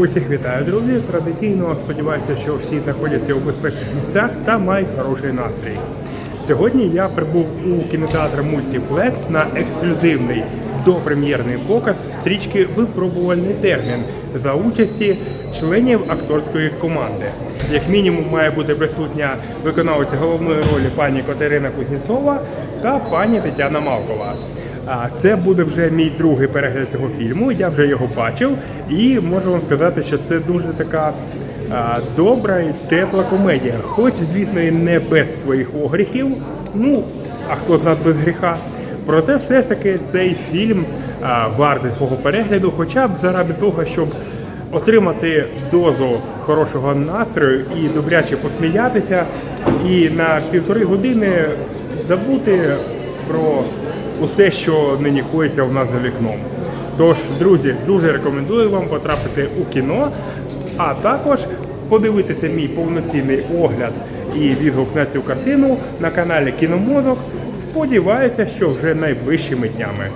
Усіх вітаю, друзі. Традиційно сподіваюся, що всі знаходяться у безпечних місцях та мають хороший настрій. Сьогодні я прибув у кінотеатр Мультиплекс на ексклюзивний допрем'єрний показ стрічки Випробувальний термін за участі членів акторської команди. Як мінімум має бути присутня виконавиця головної ролі пані Катерина Кузнєцова та пані Тетяна Малкова. А це буде вже мій другий перегляд цього фільму. Я вже його бачив, і можу вам сказати, що це дуже така добра і тепла комедія. Хоч, звісно, і не без своїх огріхів. Ну, а хто з нас без гріха. Проте все ж таки цей фільм а, вартий свого перегляду, хоча б заради того, щоб отримати дозу хорошого настрою і добряче посміятися, і на півтори години забути про усе, що нині коїться у нас за вікном. Тож, друзі, дуже рекомендую вам потрапити у кіно, а також подивитися мій повноцінний огляд і відгук на цю картину на каналі Кіномозок. Сподіваюся, що вже найближчими днями.